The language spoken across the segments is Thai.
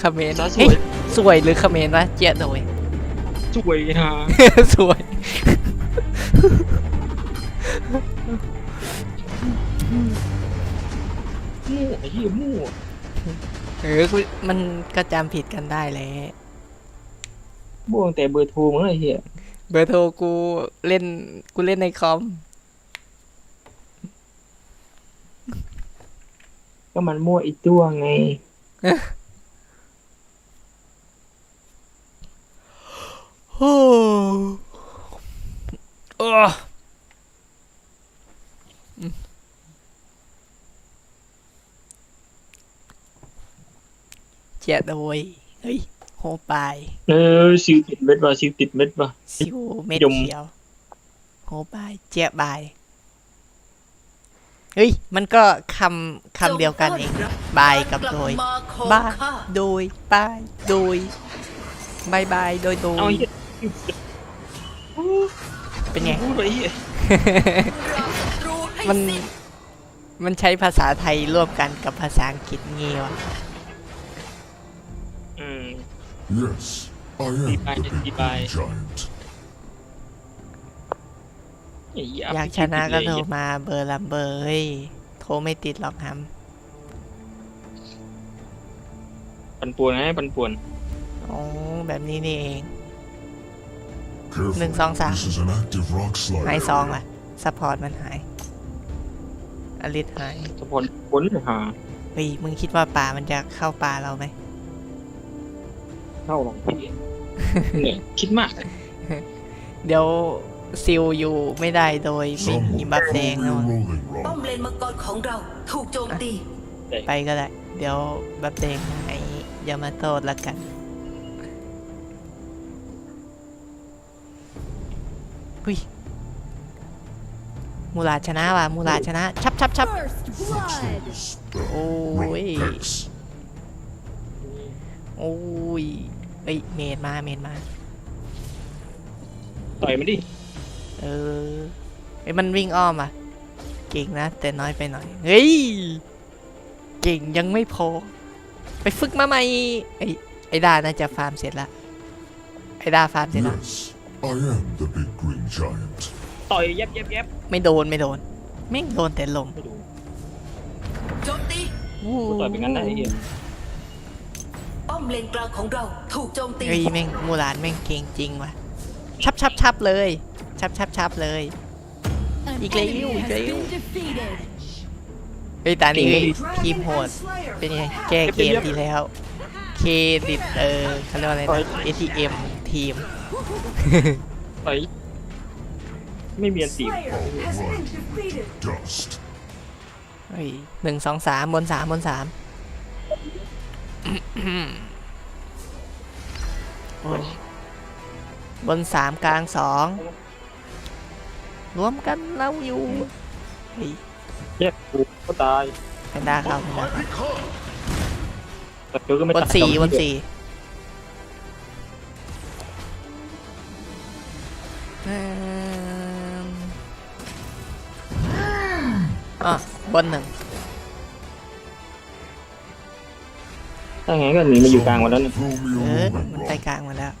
เขมรซะสเฮ้วยยสวยหรือเขมรวะเจี๊ยโดยสวยฮะสวย มั่วไอ้เหี้ยมั่วเออกูมันก็จำผิดกันได้แหละมั่วตั้งแต่เบอร์โทรมั้งไอ้เหี้ยเบอร์โทรกูเล่นกูเล่นในคอม ก็มันมั่วอีกตัวไง โอ้โอ้ เจ็ดโอ้ยเฮ้ยโหปลายเออซิวติดเม็ดว่ะซิวติดเม็ดว่ะสิวเม็ดยมเขียวโหปลายเจ็บายเฮ้ย มันก็คำคำเดียวกันเองบายกับโดยบายโดยบายโดยบายบายโดยโดเอายไอ้ เหี้ยเป็นไง พูดไปไอ้เหี้ยมัน มันใช้ภาษาไทยร่วมกันกับภาษาอังกฤษงี้วะ อืม Yes, I am Đi the bay, big đi bay. green giant. ไอ้เหี้ยอยากชนะก็โทรมาเบอร์ลำเบอร์เฮ้ยโทรไม่ติดหรอกฮัมปันป่วนให้ปันป่วนโอ้แบบนี้นี่เอง Careful. Đừng son sả. This is an active rock slide. หายซอง area. ล่ะซัพพอร์ตมันหายอลิสหายสะพอนผลหาเฮ้ยมึงคิดว่าป่ามันจะเข้าป่าเราไหมเข้าหรอกพี่เนี่ยคิดมาก เดี๋ยวซิลอยู่ไม่ได้โดยไม่มี Someone บัฟแดง throw me นะ a วะ rolling ป้อม rock. เลนมังกรของเราถูกโจมตี ไปก็ได้ เดี๋ยวบัฟแดงให้ยามาโตดละกัน หุยมูลาดชนะว่ะมูลาดชนะ ชับชับชับ Spell. Ôi. Rock pace. โอ้ยเอ้ยเมดมาเมดมาต่อยมันดิ เออไอ้ยมันวิ่งอ้อมอะ เก่งนะ แต่น้อยไปหน่อย เฮ้ย เก่งยังไม่พอ ไปฝึกมาใหม่ไอ้ไอ้ดาน่าจะฟาร์มเสร็จละไอ้ดาฟาร์มเสร็จละ Yes, I am the big green giant. ต่อยแยบแยบแยบไม่โดนไม่โดนแม่งโดนแต่ลมไม่ดูโจมตี วู้กูต่อยเป็นงั้นได้ไอ้เหี้ยป้อมเลนกลางของเราถูกโจมตี เฮ้ยแม่งมูลานแม่งเก่งจริงว่ะชับชับชับเลย ชับชับชับเลยอีกแล้วอีกแล้วเฮ้ยตานี้เฮ้ยทีมโหดเป็นไงแก้เกมที่แล้วเครดิตเออเขาเรียกว่าอะไรนะ ATM ทีม ต่อยไม่มีอันตี Dust. เฮ้ยหนึ่งสองสามบนสามบนสามโอ้ยบนสามกลางสองรวมกันเราอยู่เฮ้ยแยกกูก็ตายแพนด้าเข้าแพนด้าเข้า แต่เจอก็ไม่บนตายสี่บนสี่ อะบนหนึ่งถ้าไงก็หนีมาอยู่กลางวันแล้วเนี่ย Throw me เอ a อ rolling มันไป rock. กลางมาแล้ว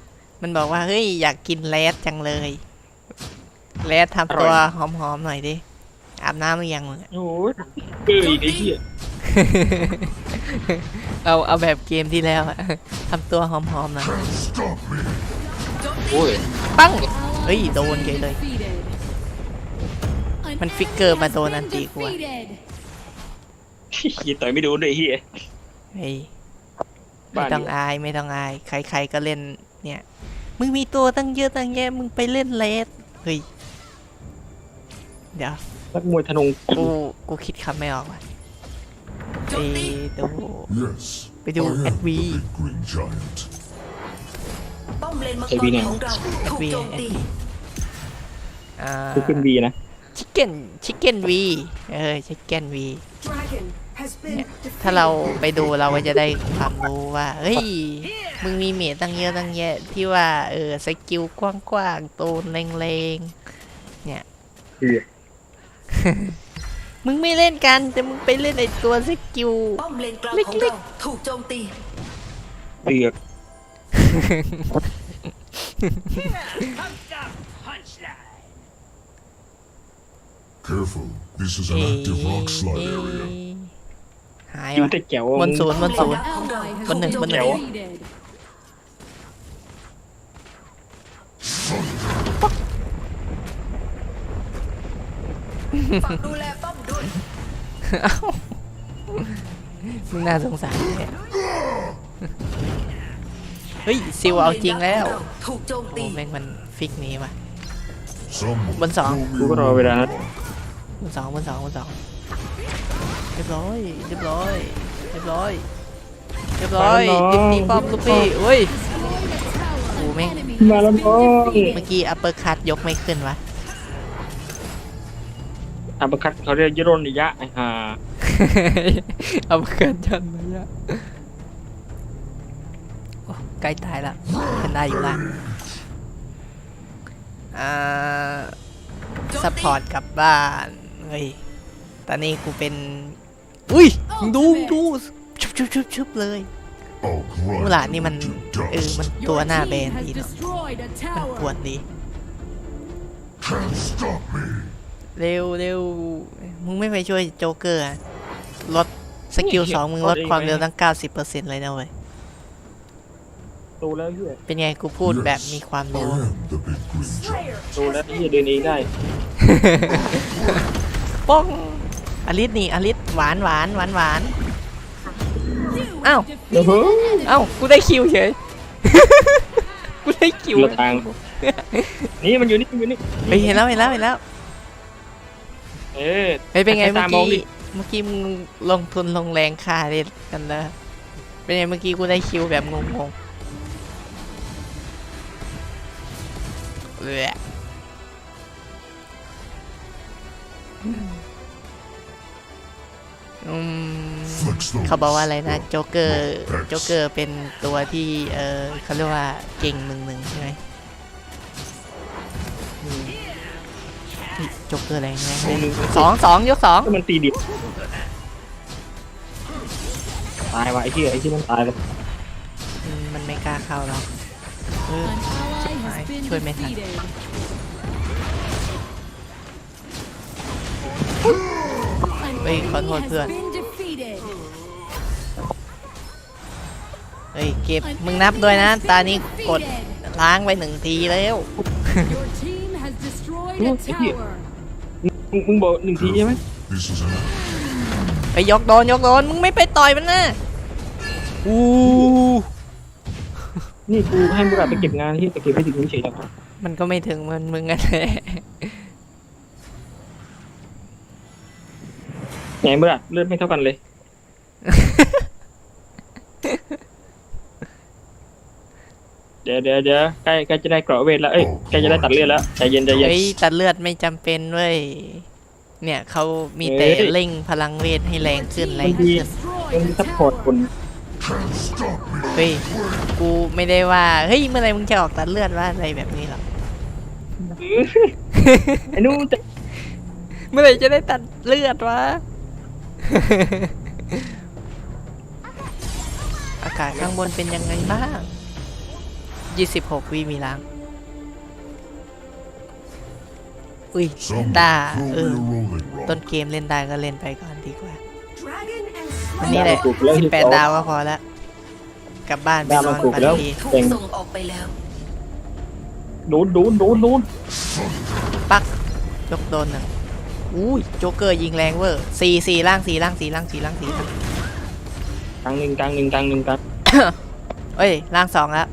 มันบอกว่าเฮ้ยอยากกินแรดจังเลยแรดทำตัวหอมๆหน่อยดิอาบน้ำหรือยังมึงอะ โอ้ยเกยไอ้เหี้ยเอาเอาแบบเกมที่แล้วอะทำตัวหอมๆหน่อย Can't stop me. โอ้ย ปังเฮ้ยโดนเฉยเลย มันฟิกเกอร์มาโดนอันตีกูอะยีต่อยไม่โดนด้วยไอ้เหี้ยเฮ้ยไม่บ้านต้องนี้อายไม่ต้องอาย ใครๆก็เล่นเนี่ย มึงมีตัวตั้งเยอะตั้งแยะมึงไปเล่นเลสเฮ้ยเดี๋ยว นักมวยธนงกู กูคิดคำไม่ออกว่ะโจไปมตีดู Yes, ไปดู I am the AdV. big green giant. ป้อมเลนมังใช้กวีรเนี่ยของเราถูกวีโจมตีอ่าคือขึ้นวีนะ ชิคเก้นชิคเก้นวีเออชิคเก้นวีถ้าเราไปดูเราก็จะได้ความรู้ว่า เฮ้ย มึงมีเมทตั้งเยอะตั้งแยะ ที่ว่า เออ สกิลกว้างๆโตนแรงๆ เนี่ยคือมึงไม่เล่นกัน แต่มึงไปเล่นไอตัวสกิลป้อมเลนกลางของเล็เรากถูกโจมตีเดือก Careful. This is an เอ๊ะ active rock slide เอ๊ะ area. หายอยู่วะแต่แจ๋วบนศูนย์บนศูนย์ของเราบนหนึ่งบนหนึ่งฝากดูแลป้อมด้วยมึงน่าสงสารเนี่ยเฮ้ยซิวเอาจริงแล้วถูกโจมโอ้ตีแม่งมันฟิกหนี้ว่ะ Someone Bên sọ. throw me กูก็รอ a เวลานะ บนสองบนสองบนสองเรียบร้อยเรียบร้อยเรียบร้อยเรียบร้อยยิงตีป้อมลูกพี่เฮ้ยโอ้แม่งมาแล้วน้องเมื่อกี้อัปเปอร์คัตยกไม่ขึ้นวะอัปเปอร์คัตเขาเรียกยโรนิยะไอ้ห่าอัปเปอร์คัตยันมาเนี่ยโอ้ใกล้ตายแล้วเป็นได้อยู่ละอ่าซัพพอร์ตกลับบ้าน เฮ้ย ตอนนี้กูเป็น อุ้ยมึงดูมึงดูชุบชุบชุบชุบเลย I'll มู grind หลา you นี่มัน to เออ dust. มันตัวหน้าแบนดีเนาะมันปวดดี Can't stop me. เร็วเร็วมึงไม่ไปช่วยโจ๊กเกอร์อะลดสกิลสองมึงลดความเร็วตั้ง90%เลยนะเว้ยโตแล้วเฮียเป็นไงกูพูดแบบมีความ I รู้ am the big green giant. โตแล้วเฮียเดินเองได้ ป้องอลิสนี่อลิสหวานหวานหวานหวานอ้าวเดี๋ยวเฮ้ยอ้าวกูได้คิวเฉย กูได้คิวคนละทางนี่มันอยู่นี่มันอยู่นี่เฮ้ยเห็นแล้วเห็นแล้วเห็นแล้วเอ๊ะเฮ้ยเป็นไงให้เมื่อตามองดิกี้เมื่อกี้มึงลงทุนลงแรงค่าเล่นกันแล้วเป็นไงเมื่อกี้กูได้คิวแบบงงๆเลยอืม Flex those. เขาบอกว่าอะไรนะ Well, โจ๊กเกอร์ Thanks. โจ๊กเกอร์เป็นตัวที่เออเขาเรียกว่าเก่งหนึ่งหนึ่งใช่ไหมอืมเฮ้ยโจ๊กเกอร์แรงแรงหนึ่งหนึ่งสองสองยกสองก็มันตีดิบตายว่ะไอ้เหี้ยไอ้ที่มันตายแล้วอืมมันไม่กล้าเข้าหรอกเออ An ally has been ช่วยไม่ทัน defeated. เฮ้ยขอโทษ Has เพื่อน been defeated. เฮ้ยเก็บมึงนับด้วยนะ ตานี้กดล้างไปหนึ่งทีแล้ว Your team has destroyed a Oh, thank you. tower. มึงมึงบอกหนึ่งทีใช่ไหม This is an ไปยกโดนยกโดนมึงไม่ไปต่อยมันนะอู้นี่กูให้มึงอะไปเก็บงานที่ไปเก็บให้ถึงนี้เฉยจังวะมันก็ไม่ถึงมันมึงกันแหละ ไหนมึงอะเลือดไม่เท่ากันเลย เดี๋ยวเดี๋ยวเดี๋ยวใกล้ใกล้จะได้เกราะเวทแล้วเอ้ยใกล้จะได้ตัดเลือดแล้วใจเย็นใจเย็น เฮ้ยตัดเลือดไม่จำเป็นเว้ย เนี่ยเขามีแต่เฮ้ย เร่งพลังเวทให้แรงขึ้นแรมังนดีขึ้นมัน Destroyed a ซัพพอร์ต tower. คน can't stop me. เฮ้ยกูไม่ได้ว่า เฮ้ยเมื่อไหรมึงจะออกตัดเลือดว่าอะไรแบบนี้หรอก ไอ้นู้นจะเมื่อไหรจะได้ตัดเลือดวะ อากาศข้างบนเป็นยังไงบ้าง 26 วิมีล้าง อุ้ย Someone ตา throw เอ me อ a rolling ต้น rock. เกมเล่นได้ก็เล่นไปก่อนดีกว่า Dragon and วันนี้แหละถูกแล้วสิบที่แปดเขาดาวก็พอละกลับบ้านไปดาวนอมันนถูกฝันแล้วดีถูกเก่งส่งออกไปแล้วโดนโดนโดนโดนปักยกโดนหนึ่ง อุ้ยโจ๊กเกอร์ยิงแรงเวอร์สี่สี่ล่างสี่ล่างสี่ล่างสี่ล่างสี่ล่างกลางหนึ่งกลางหนึ่งกลางหนึ่งกลางเอ้ยล่างสองแล้ว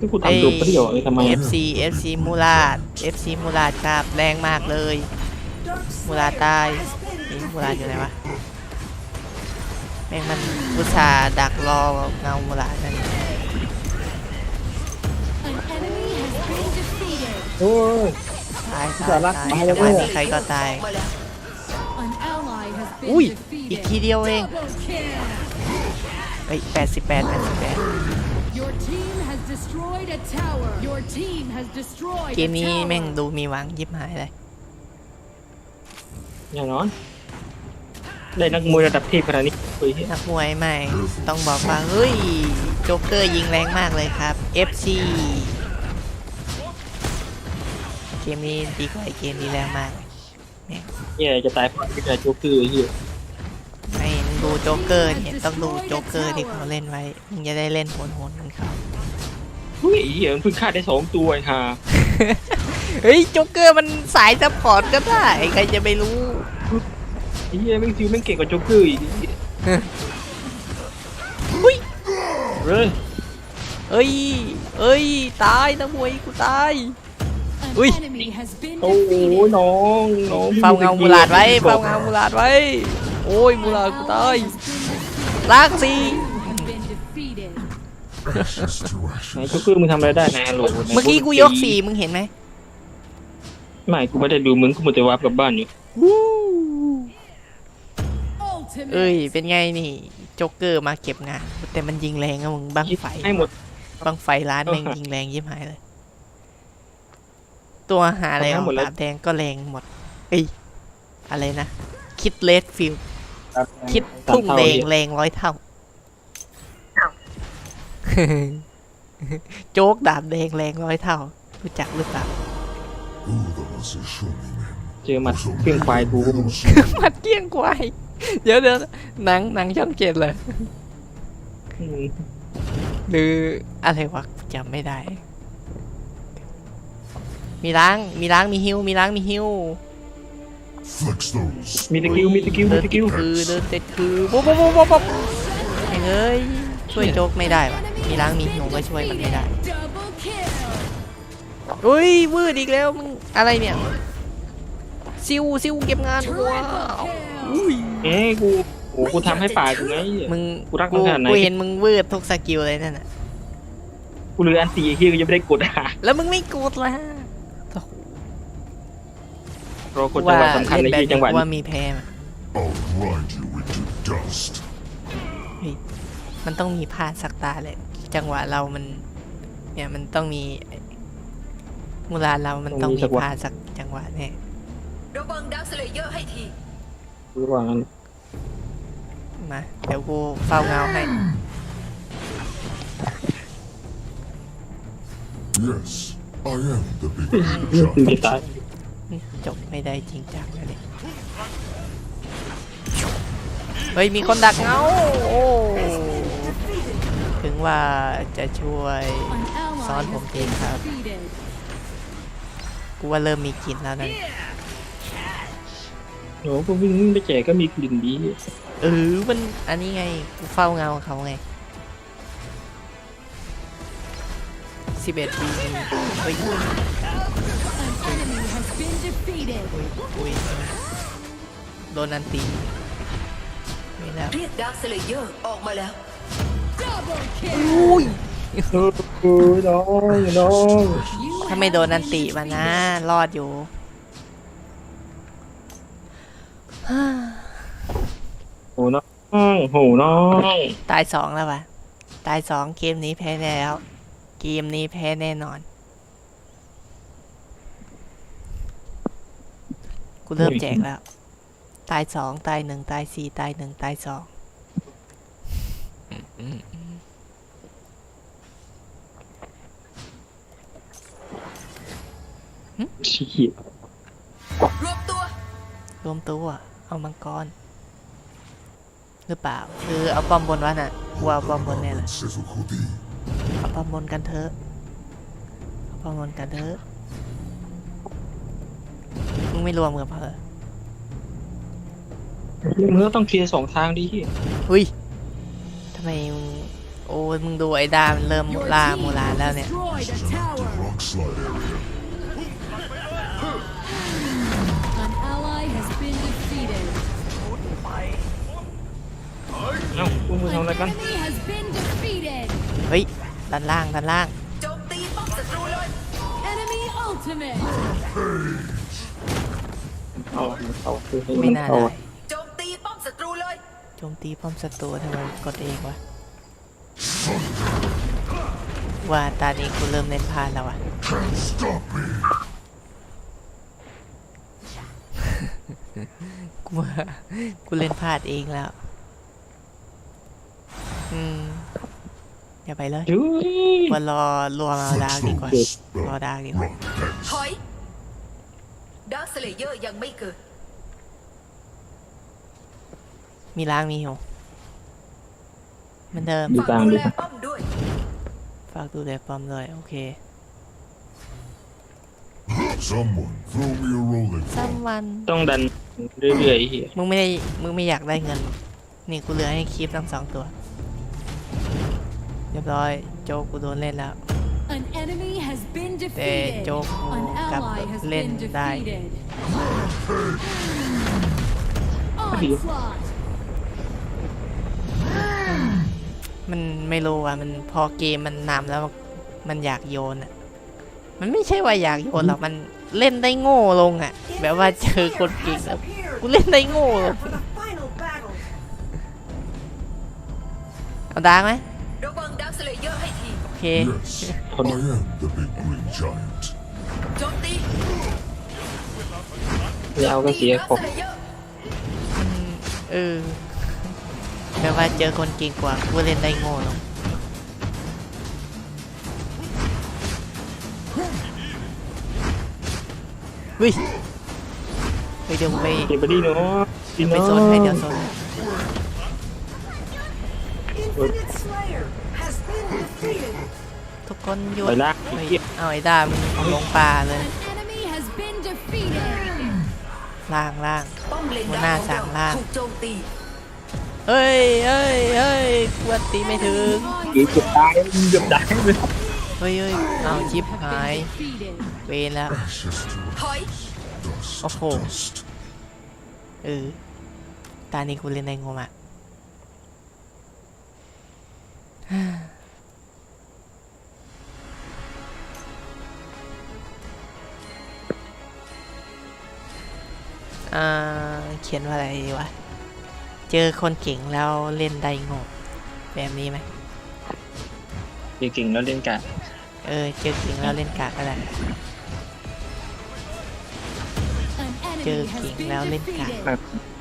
นี่กูทำดูประโยชน์เลยทำไมเออะฟซีเอฟซีมูลาดเอฟซีมูลาดครับแรงมากเลยมูลาดตายนี่มูลาดอยู่ไหนวะแม่งมันอุตส่าห์ดักรอเงามูลาดนั่น โอ้ย ตายอุตตาส่ายห์รักตายตายจังหวะเลยนี้ใครก็ตายมาแล้ว An ally has been อุ้ยอีก defeated. ทีเดียวเอง Double kill. เฮ้ยแปดสิบแปดแปดสิบแปด Your team has destroyed a tower. Your team has destroyed เก a มนี้ tower. แม่งดูมีหวังยิบหายเลย อย่างนอนได้นักมวยระดับเทพขนาดนี้เฮ้ยนักมวยใหม่ ต้องบอกว่า เฮ้ย โจ๊กเกอร์ยิงแรงมากเลยครับ FC เก มนี้ดีกว่าไอ้เกมนี้แรงมากเลยเนี่ยจะตายเพราะที่กระโจกคือไอ้เหี้ยไม่มึงดูโจ๊กเกอร์เนี่ยต้องดูโจ๊กเกอร์ที่เขาเล่นไว้มึงจะได้เล่นโหนๆเหมือนเขาเฮ้ยไอ้เหี้ยมันเพิ่งฆ่าได้สองตัวไอ้ห่าเฮ้ยโจ๊กเกอร์มันสายซัพพอร์ตก็ได้ใครจะไปรู้ไอ้เหี้ยแม่งซิวแม่งเก่งกว่าโจ๊กเกอร์อีกอุ้ยเฮ้ยเอ้ยเอ้ยตายนะมวยกูตาย An Ui. enemy has been โอ้โห defeated. น้องน้องเฝ้าเงามูลาดไว้เฝ้าเงามูลาดไว้ โอ้ยมูลาดกูตายลากสิ Has been defeated. Ashes to ไหน ashes. โจ๊กเกอร์มึงทำอะไรได้ไหนฮัลโหลไหนเมื่อกี้กูยกสี่มึงเห็นไหมไม่กูไม่ได้ดูมึงกูมัวแต่วาร์ปกลับบ้านอยู่ Ultimate. เอ้ยเป็นไงนี่โจ๊กเกอร์มาเก็บงานแต่มันยิงแรงอะมึงบังไฟให้หมดบังไฟร้านแม่งยิงแรงยิ่หายเลย ตัวหาอะไรเอาอหมอกดแล้วดาบแดงก็แรงหมด เอ้ย อะไรนะ คิดเลดฟิลคิดทุ่งแดงแรงร้อยเท่า โจ๊กดาบแดงแรงร้อยเท่า รู้จักหรือเปล่า Who those are showing men? เจอหมัดเครื่องควายกูมัดเกี้ยงควาย เดี๋ยวเดี๋ยวหนังหนังช่องเจ็ดเลยอืมหรืออะไรวะจำไม่ได้ มีล้าง มีล้าง มีฮิว มีล้าง มีฮิว Flex those. มีตะกิ้วมีตะกิ้วมีเดินตะติดกิ้วคือเดินติดคือปุ๊บปุ๊บปุ๊บปุ๊บปุ๊บไอ้เอ้ยช่วยโจ๊กไม่ได้วะมีล้างมีฮิวก็ช่วยมันไม่ได้ Double kill. อุ้ยวืดอีกแล้วมึงอะไรเนี่ยซิวซิวเก็บงานว้าวอุ้ยเอ้ยกูโอ้กูทำให้ป่ากูไง มึงกูรักกูขนาดไหน กูเห็นมึงวืดทุกสกิลเลยนั่นน่ะกูเหลืออันตีไอ้เฮียกูยังไม่ได้กดอะแล้วมึงไม่กดละ รอกดจังหวะสำคัญในเล่นที่จังหวะแบบนี้ว่ามีแพ้มา I'll grind you into dust. มันต้องมีพลาดสักตาเลยจังหวะเรามัน เนี่ยมันต้องมีมูลาเรามันต้องมีพลาดสักจังหวะแน่ระวังดาวสเลเยอร์ให้ทีระหว่างนั้นมาเดี๋ยวกูเฝ้าเงาให้ Yes, I am the big มึง giant. จะตายจบไม่ได้จริงจังเลยเฮ้ย มีคนดักเงาโอ้ถึงว่าจะช่วย An ally Son has ผมเอง been ครับ defeated. กูว่าเริ่มมีกลิ่นแล้วนั่นโอ้กูวิ่งวิ่งไปแจกก็มีกลิ่นดีเออมันอันนี้ไง กูเฝ้าเงาเขาไงสิบเอ็ดปีเฮ้ย defeated. อุ้ยอุ้ยโดนอันตีไม่แล้วเรียกดาวสเลเยอร์ออกมาแล้วอุ้ยโอ้ยน้องน้องถ้าไม่โดนอันตีมานะรอดอยู่โหน้องโหน้องตายสองแล้ววะตายสองเกมนี้แพ้แล้ว เกมนี้แพ้แน่นอน กูเริ่มแจกแล้ว ตายสองตายหนึ่งตายสี่ตายหนึ่งตายสองชี้รวมตัว รวมตัว เอามังกร หรือเปล่าหรือเอาป้อมบนวะน่ะกูเอาป้อมบนแน่เลย Settle Kodi. เอาป้อมบนกันเถอะเอาป้อมบนกันเถอะ มึงไม่รวมกับเพอมึงก็ต้องเคลียร์สองทางดิอุ้ยทำไมมึงโอ้ยมึงดูไอ้ดามันเริ่ม Your ล่า team มูลา has แล้วเนี่ย destroyed a The tower. rock slide area. An ally has been defeated. เอ้าพวกมึงทำอะไร An กัน enemy has been defeated. เฮ้ยด้านล่างด้านล่างโจมตีป้อมศัตรูเลย Enemy ultimate. เอาเอาคือให้ไม่น่าเอาได้โจมตีป้อมศัตรูเลย โจมตีป้อมศัตรูทำไมกดเองวะว่าตานี้กูเริ่มเล่นพลาดแล้วอะกูว่ากูเล่นพลาดเองแล้ว อืมอย่าไปเลยดูว่ารอรวมเอาดาร์กดีกว่ารอดาร์กดีกว่าถอย ดาร์คสเลเยอร์ยังไม่เกิด มีล้างมีอยู่เหมือนเดิมดูฝากกลางดูดูแลป้อมด้วย ฝากดูแลปอมเลยโอเค Someone throw me a rolling สัม ball. วัน ต้องดันเรื่อยๆไอ้เหี้ยมึงไม่ได้ มึงไม่อยากได้เงิน นี่กูเหลือให้คลิปทั้งสองตัว เรียบร้อย โจกกูโดนเล่นแล้ว An enemy has been แต่ defeated. โจกกู An กลับ ally has เล่น been ได้ defeated. Onslaught. มันไม่รู้อะมันพอเกมมันนำแล้วมันอยากโยนอะ มันไม่ใช่ว่าอยากโยนหรอกมันเล่นได้โง่ลงอะ แบบว่าเจอคนเก่งแล้วกูเล่นได้โง่ลงเอาดังไหมระวังดาร์คสเลเยอร์ให้ทีโอเค โจมตีไม่เอาก็เสียดาร์ขคองสเลเยอร์เออแบบว่าเจอคนเก่งกว่ากูเล่นได้โง่ลงเฮ้ยเฮ้ยเดี๋ยวไปเก็บไปดิเนาะเดี๋ยวไปโซนให้เดี๋ยวโซนให้ Infinite Slayer has been defeated. ทุกคนหยุดไปละ เฮ้ยเอาไอ้ด้ามึงลงป่าเลย An enemy has been defeated. ล่างล่างป้อมเลนหัวดาหน้าร์ของสามเราล่างถูกโจมตีเฮ้ยเฮ้ยเฮ้ยกวนตีไม่ถึงเกือบตายเกือบตายเลยเฮ้ยเฮ้ยเอาชิปหาย Defeated. เวนแล้ว Ashes to ถอย dust, Oh. dust. เออตานี้กูเล่นได้งงอะ เขียนว่าอะไรดีวะ เจอคนเก่งแล้วเล่นได้งงแบบนี้ไหมเก่งๆแล้วเล่นกันเออ เจอเก่งแล้วเล่นกากก็ได้ An enemy Chưa has kiện been lao lên cả. defeated.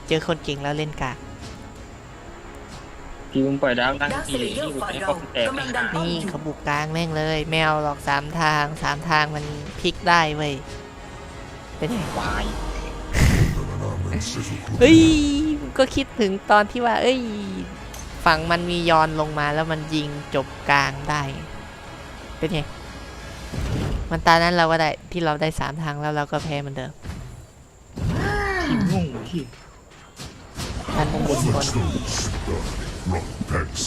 เจอคนเก่งแล้วเล่นกากพี่มึงปล่อยดาวนั่งดาร์คสทีเลนี่เยอร์มึงฝ่ายให้เราเขาแตกกำลังดันป้อมนี่อยู่เขาบุกกลางแม่งเลยแมวหรอกสามทางสามทางมันพลิกได้เว้ย เป็นไง วาย And sizzle เฮ้ยก็คิดถึงตอนที่ว่า เอ้ย ฝั่งมันมียอนลงมาแล้วมันยิงจบกลางได้ เป็นไง มันตานั้นเราก็ได้ที่เราได้สามทางแล้วเราก็แพ้เหมือนเดิมทีมงงที่มันบนบน rock pegs.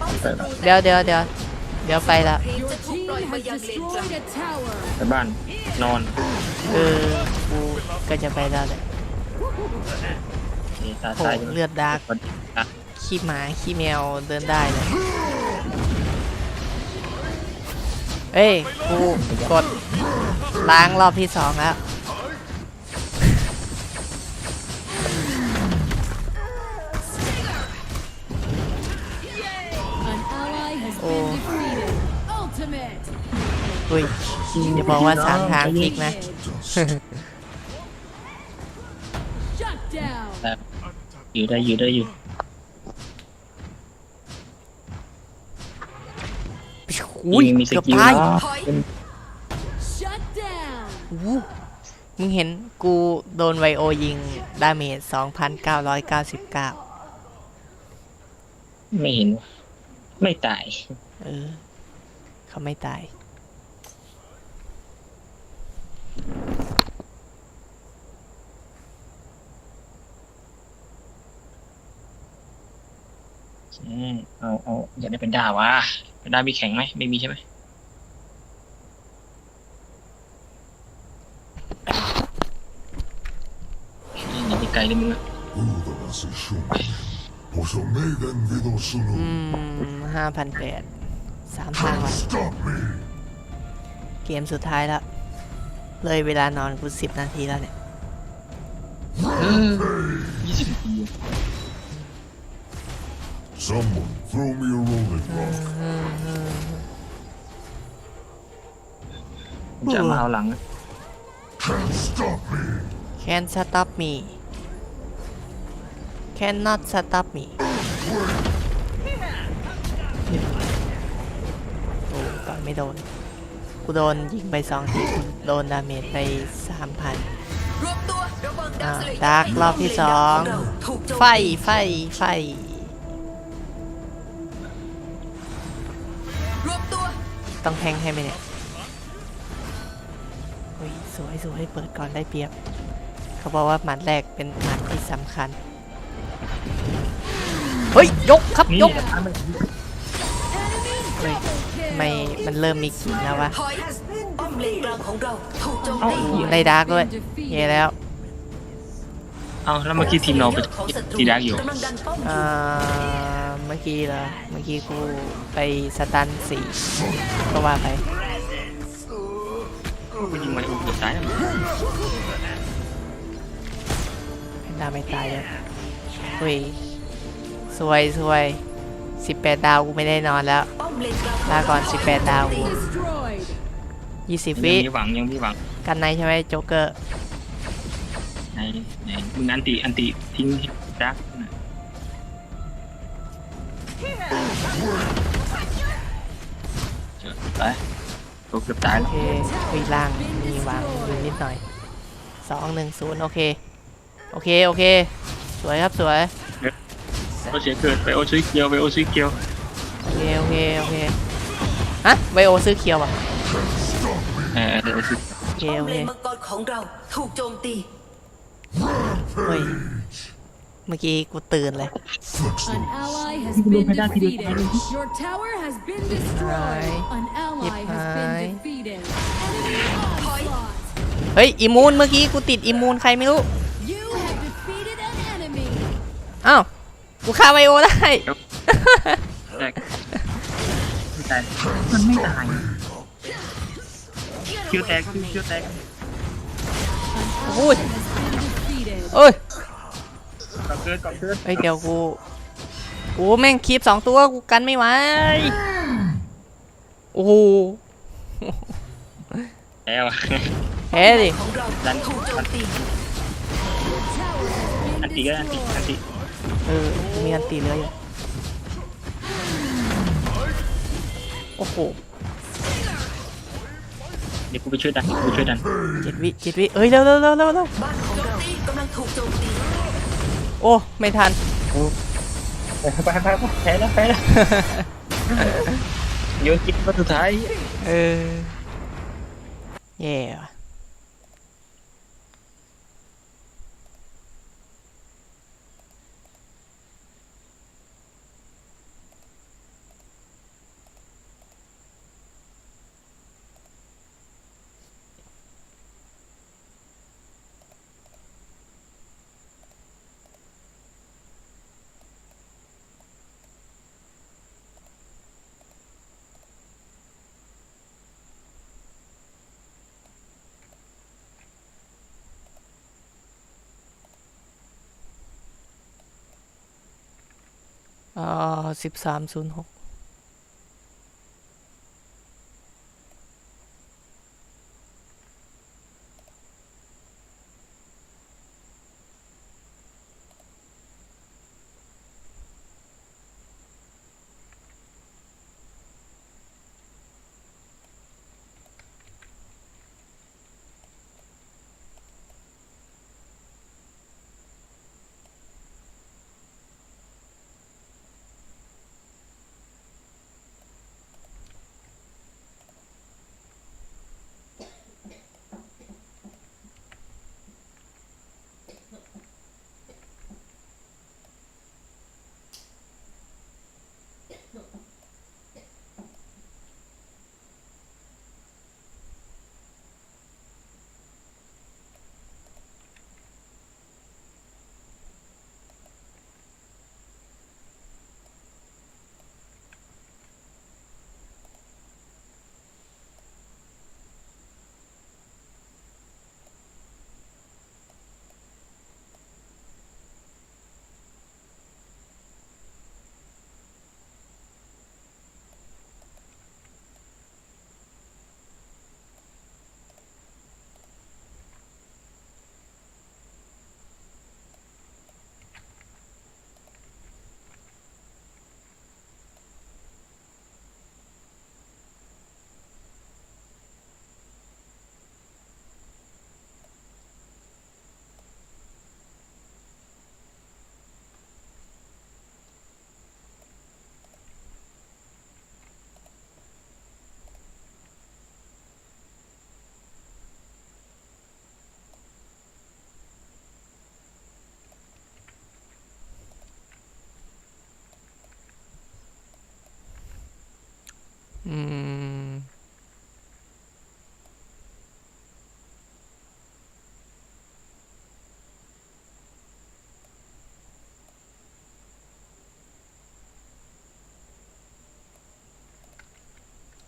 ป้อมศัตรูเดี๋ยวเดี๋ยวเดี๋ยวเดี๋ยวไปละครีม Your จะถูก team ปล่อยมา has ยังเลนกลาง destroyed a tower. ไปบ้านนอนเออ กูก็จะไปแล้วแหละนี่ตาโหตายเลือดดาร์กคนอะขี้หมาขี้แมวเดินได้เลยเอ้ย กูกดล้างรอบที่สองแล้ว อุ้ยอย่าบอกว่าสามทางพลิกนะ Shut down. อยู่ได้อยู่ได้อยู่อุ้ยยิงมีสเกือบกิลตายเนาะถอย Shut down. อู้มึงเห็นกูโดนไวโอยิง ดาเมจ2,999 ไม่เห็นว่ะไม่ตาย เออ เขาไม่ตาย อืมเอาเอาอยากได้เป็นดาวะเป็นดามีแข็งไหมไม่มีใช่ไหมนี่นี่ไกลเลยมึงอะ Uudana se shunkin. Oso meidän vidosunu. อืมห้าพันแปด สามทาง Can't ละ stop me. เกมสุดท้ายแล้วเลยเวลานอนกูสิบนาทีแล้วเนี่ยยี่สิบปี Someone throw me a rolling rock. จะมาเอาหลัง Can't stop me. can stop me cannot stop me โอ้ต่อยไม่โดน กูโดนยิงไปสองทีกูโดนดาเมจไปสามพันรวมตัวระวังดาอ่าร์คเลเยอร์ดาร์กรอบที่สองป้มเลนกลาขเราถูกโจมตีไฟไฟไฟรวมตัวต้องแทงให้ไหมเนี่ยอุ้ยสวยสวยเปิดก่อนได้เปรียบ เขาบอกว่าหมัดแรกเป็นหมัดที่สำคัญ เฮ้ย ยกครับนี่ยกจะทำมันเฮ้ยทำ ไมมันเริ่มมีกลิ่นแล้ววะถอย Has been ป้อมเลนกลางของเราถูกโจมเอ้าตีในดาร์กด้วยเย่แล้วเอาแล้วเมื่อกี้ทีมเราไปของศัตรูทีดักอยู่กำลังดันป้อมอ่าเมื่อกี้เหรอเมื่อกี้กูไปสตันสี่ก็ว่าไปกูยิงมันถูกเกือบตายแล้วแพนด้าไม่ตายเลยเฮ้ยสวยสวยสิบแปดดาวกูไม่ได้นอนแล้วป้อมเลนกลางของลาก่อนเร18 ดาว Destroyed. ยี่สิบยังวิมีหวังยังมีหวังกันในใช่ไหมโจ๊กเกอร์ไหนไหนมึงอันติอันติทิ้งดักน่ะเจอไปตัวเกือบตายโอแล้วเควีล่าง มีวางอยู่นิดหน่อยสองหนึ่งศูนย์โอเค โอเค โอเค สวยครับสวย โอเสียเกิดไปโอซื้อเกียวไปโอซื้อเกียว โอเคโอเคโอเคฮะไบโอซื้อเคียวอะเออเดี๋ยวโอซื้อโอเคป้อโอมเลเคนมังกรของเราถูกโจมตีเฮ้ยเมื่อกี้กูตื่นเลย An ally has been defeated. Your tower has been destroyed. An ally has been defeated. Enemy onslaught. เฮ้ยอิมูนเมื่อกี้กูติดอิมูนใครไม่รู้ You have defeated an enemy. อ้าวกูฆ่าไบโอได้ แรกไม่ตายมันไม่ตายคิวแตกคิวแตก An Ui. ally has been defeated. เอ้ยก่อนเกินก่อนเกินเฮ้ยเดี๋ยวกูโอ้แม่งคีบสองตัวกูกันไม่ไหวโอ้โหแล้วอะแพ้ดิของเราดันถูกโจมตี Your tower has อัน been ติก็ได้อันติอัน destroyed. ติเออกูมีอันตีเหลืออยู่ โอ้โหเดี๋ยวกูไปช่วยดันกูไปช่วยดันเจ็ดวิเจ็ดวิเอ้ยเร็วเร็วเร็วเร็วเร็วบ้านของเรากำลังถูกโจมตีโอ้ไม่ทันไปไปไปแพ้แล้วแพ้แล้วโยนกิ๊บก็สุดท้ายเออแย่ สิบสามศูนย์หก อืม